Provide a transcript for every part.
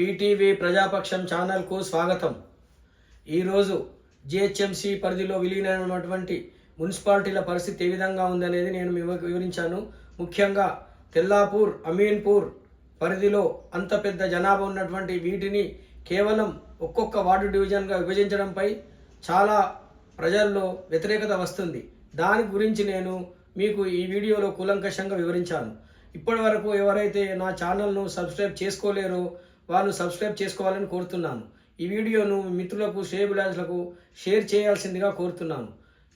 PTV ప్రజాపక్షం ఛానల్కు స్వాగతం. ఈరోజు జిహెచ్ఎంసీ పరిధిలో విలీనమైనటువంటి మున్సిపాలిటీల పరిస్థితి ఏ విధంగా ఉందనేది నేను వివరించాను. ముఖ్యంగా తెల్లాపూర్ అమీన్పూర్ పరిధిలో అంత పెద్ద జనాభా ఉన్నటువంటి వీటిని కేవలం ఒక్కొక్క వార్డు డివిజన్గా విభజించడంపై చాలా ప్రజల్లో వ్యతిరేకత వస్తుంది. దాని గురించి నేను మీకు ఈ వీడియోలో కూలంకషంగా వివరించాను. ఇప్పటి వరకు ఎవరైతే నా ఛానల్ను సబ్స్క్రైబ్ చేసుకోలేరో వాళ్ళు సబ్స్క్రైబ్ చేసుకోవాలని కోరుతున్నాను. ఈ వీడియోను మిత్రులకు శ్రేయబిలాసులకు షేర్ చేయాల్సిందిగా కోరుతున్నాను.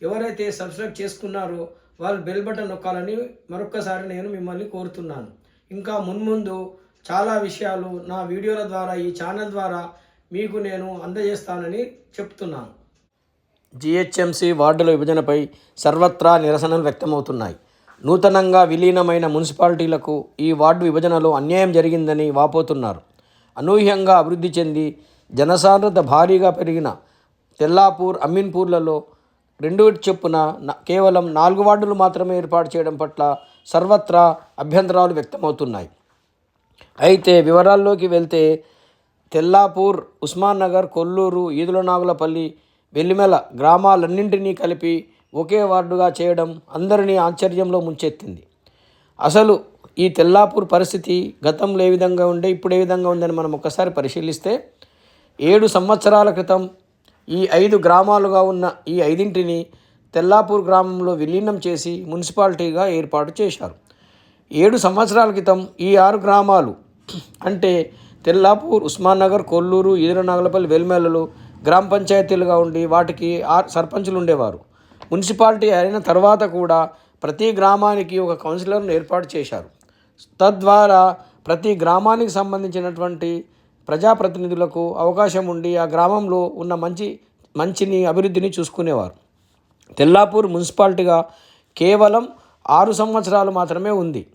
ఎవరైతే సబ్స్క్రైబ్ చేసుకున్నారో వాళ్ళు బెల్ బటన్ నొక్కాలని మరొక్కసారి నేను మిమ్మల్ని కోరుతున్నాను. ఇంకా మున్ముందు చాలా విషయాలు నా వీడియోల ద్వారా ఈ ఛానల్ ద్వారా మీకు నేను అందజేస్తానని చెప్తున్నాను. జిహెచ్ఎంసి వార్డుల విభజనపై సర్వత్రా నిరసనలు వ్యక్తమవుతున్నాయి. నూతనంగా విలీనమైన మున్సిపాలిటీలకు ఈ వార్డు విభజనలో అన్యాయం జరిగిందని వాపోతున్నారు. అనూహ్యంగా అభివృద్ధి చెంది జనసాంద్రత భారీగా పెరిగిన తెల్లాపూర్ అమీన్పూర్లలో రెండు చొప్పున కేవలం నాలుగు వార్డులు మాత్రమే ఏర్పాటు చేయడం పట్ల సర్వత్రా అభ్యంతరాలు వ్యక్తమవుతున్నాయి. అయితే వివరాల్లోకి వెళ్తే తెల్లాపూర్ ఉస్మాన్ నగర్ కొల్లూరు ఈదులనాగులపల్లి వెల్లిమెల గ్రామాలన్నింటినీ కలిపి ఒకే వార్డుగా చేయడం అందరినీ ఆశ్చర్యంలో ముంచెత్తింది. అసలు ఈ తెల్లాపూర్ పరిస్థితి గతంలో ఏ విధంగా ఉండే ఇప్పుడు ఏ విధంగా ఉందని మనం ఒక్కసారి పరిశీలిస్తే ఏడు సంవత్సరాల క్రితం ఈ ఐదు గ్రామాలుగా ఉన్న ఈ ఐదింటిని తెల్లాపూర్ గ్రామంలో విలీనం చేసి మున్సిపాలిటీగా ఏర్పాటు చేశారు. ఏడు సంవత్సరాల క్రితం ఈ ఆరు గ్రామాలు అంటే తెల్లాపూర్ ఉస్మాన్ నగర్ కొల్లూరు ఈదరనాగలపల్లి వెల్మెలలో గ్రామ పంచాయతీలుగా ఉండి వాటికి ఆరు సర్పంచులు ఉండేవారు. మున్సిపాలిటీ అయిన తర్వాత కూడా ప్రతి గ్రామానికి ఒక కౌన్సిలర్ను ఏర్పాటు చేశారు. తద్వారా ప్రతి గ్రామానికి సంబంధించినటువంటి ప్రజాప్రతినిధులకు అవకాశం ఉండి ఆ గ్రామంలో ఉన్న మంచి మంచిని అభివృద్ధిని చూసుకునేవారు. తెల్లాపూర్ మున్సిపాలిటీగా కేవలం ఆరు సంవత్సరాలు మాత్రమే ఉంది.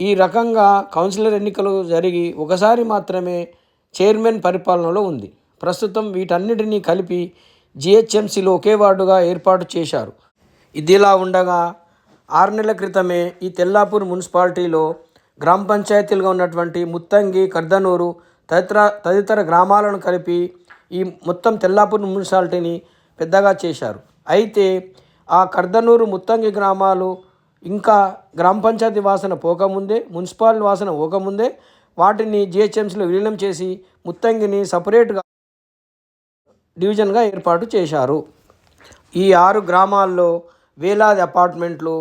ఈ రకంగా కౌన్సిలర్ ఎన్నికలు జరిగి ఒకసారి మాత్రమే చైర్మన్ పరిపాలనలో ఉంది. ప్రస్తుతం వీటన్నిటినీ కలిపి జిహెచ్ఎంసీలో ఒకే వార్డుగా ఏర్పాటు చేశారు. ఇదిలా ఉండగా ఆరు నెలల క్రితమే ఈ తెల్లాపూర్ మున్సిపాలిటీలో గ్రామ పంచాయతీలుగా ఉన్నటువంటి ముత్తంగి కర్దనూరు తదితర తదితర గ్రామాలను కలిపి ఈ మొత్తం తెల్లాపూర్ మున్సిపాలిటీని పెద్దగా చేశారు. అయితే ఆ కర్దనూరు ముత్తంగి గ్రామాలు ఇంకా గ్రామ పంచాయతీ వాసన పోకముందే మున్సిపాలిటీ వాసన పోకముందే వాటిని జిహెచ్ఎంసీలో విలీనం చేసి ముత్తంగిని సపరేట్గా డివిజన్గా ఏర్పాటు చేశారు. ఈ ఆరు గ్రామాల్లో వేలాది అపార్ట్మెంట్లు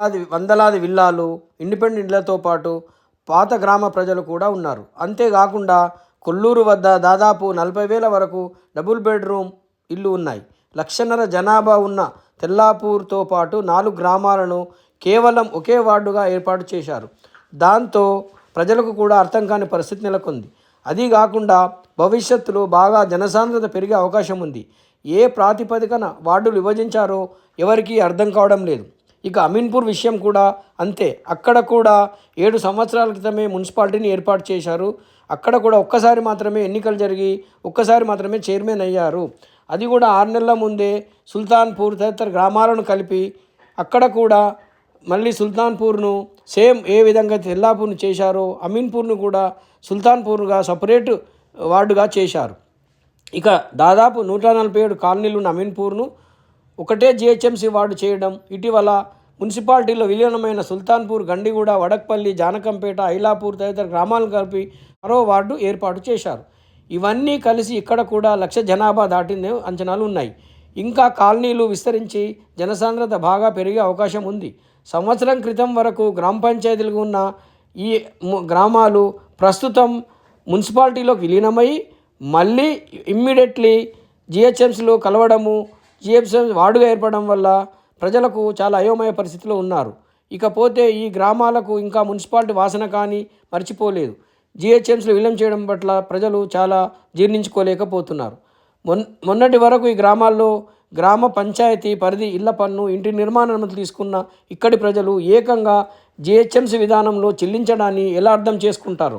అది వందలాది విల్లాలు ఇండిపెండెంట్ ఇళ్ళతో పాటు పాత గ్రామ ప్రజలు కూడా ఉన్నారు. అంతేకాకుండా కొల్లూరు వద్ద దాదాపు నలభై వేల వరకు డబుల్ బెడ్రూమ్ ఇల్లు ఉన్నాయి. లక్షన్నర జనాభా ఉన్న తెల్లాపూర్తో పాటు నాలుగు గ్రామాలను కేవలం ఒకే వార్డుగా ఏర్పాటు చేశారు. దాంతో ప్రజలకు కూడా అర్థం కాని పరిస్థితి నెలకొంది. అది కాకుండా భవిష్యత్తులో బాగా జనసాంద్రత పెరిగే అవకాశం ఉంది. ఏ ప్రాతిపదికన వార్డులు విభజించారో ఎవరికీ అర్థం కావడం లేదు. ఇక అమీన్పూర్ విషయం కూడా అంతే. అక్కడ కూడా ఏడు సంవత్సరాల క్రితమే మున్సిపాలిటీని ఏర్పాటు చేశారు. అక్కడ కూడా ఒక్కసారి మాత్రమే ఎన్నికలు జరిగి ఒక్కసారి మాత్రమే చైర్మన్ అయ్యారు. అది కూడా ఆరు నెలల ముందే సుల్తాన్పూర్ తదితర గ్రామాలను కలిపి అక్కడ కూడా మళ్ళీ సుల్తాన్పూర్ను సేమ్ ఏ విధంగా తెల్లాపూర్ను చేశారో అమీన్పూర్ను కూడా సుల్తాన్పూర్గా సపరేట్ వార్డుగా చేశారు. ఇక దాదాపు నూట నలభై ఏడు కాలనీలు ఉన్న అమీన్పూర్ను ఒకటే జిహెచ్ఎంసీ వార్డు చేయడం ఇటీవల మున్సిపాలిటీలో విలీనమైన సుల్తాన్పూర్ గండిగూడ వడక్పల్లి జానకంపేట ఐలాపూర్ తదితర గ్రామాలను కలిపి మరో వార్డు ఏర్పాటు చేశారు. ఇవన్నీ కలిసి ఇక్కడ కూడా లక్ష జనాభా దాటిందే అంచనాలు ఉన్నాయి. ఇంకా కాలనీలు విస్తరించి జనసాంద్రత బాగా పెరిగే అవకాశం ఉంది. సంవత్సరం క్రితం వరకు గ్రామ పంచాయతీలుగా ఉన్న ఈ గ్రామాలు ప్రస్తుతం మున్సిపాలిటీలోకి విలీనమై మళ్ళీ ఇమ్మీడియట్లీ జిహెచ్ఎంసీలో కలవడము జిహెచ్ఎంసీ వార్డుగా ఏర్పడడం వల్ల ప్రజలకు చాలా అయోమయ పరిస్థితిలో ఉన్నారు. ఇకపోతే ఈ గ్రామాలకు ఇంకా మున్సిపాలిటీ వాసన కానీ మర్చిపోలేదు. జిహెచ్ఎంసీలు విలీనం చేయడం పట్ల ప్రజలు చాలా జీర్ణించుకోలేకపోతున్నారు. మొన్ మొన్నటి వరకు ఈ గ్రామాల్లో గ్రామ పంచాయతీ పరిధి ఇళ్ళ పన్ను ఇంటి నిర్మాణ అనుమతి తీసుకున్న ఇక్కడి ప్రజలు ఏకంగా జిహెచ్ఎంసీ విధానంలో చెల్లించడాన్ని ఎలా అర్థం చేసుకుంటారు?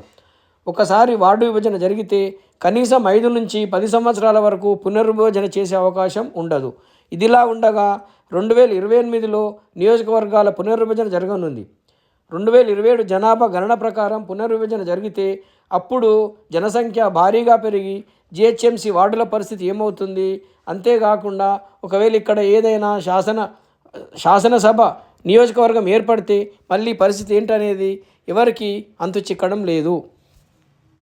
ఒకసారి వార్డు విభజన జరిగితే కనీసం ఐదు నుంచి పది సంవత్సరాల వరకు పునర్విభజన చేసే అవకాశం ఉండదు. ఇదిలా ఉండగా రెండు వేల ఇరవై ఎనిమిదిలో నియోజకవర్గాల పునర్విభజన జరగనుంది. రెండు వేల ఇరవై ఏడు జనాభా గణన ప్రకారం పునర్విభజన జరిగితే అప్పుడు జనసంఖ్య భారీగా పెరిగి జిహెచ్ఎంసి వార్డుల పరిస్థితి ఏమవుతుంది? అంతేకాకుండా ఒకవేళ ఇక్కడ ఏదైనా శాసన శాసనసభ నియోజకవర్గం ఏర్పడితే మళ్ళీ పరిస్థితి ఏంటనేది ఎవరికి అంతు చిక్కడం లేదు.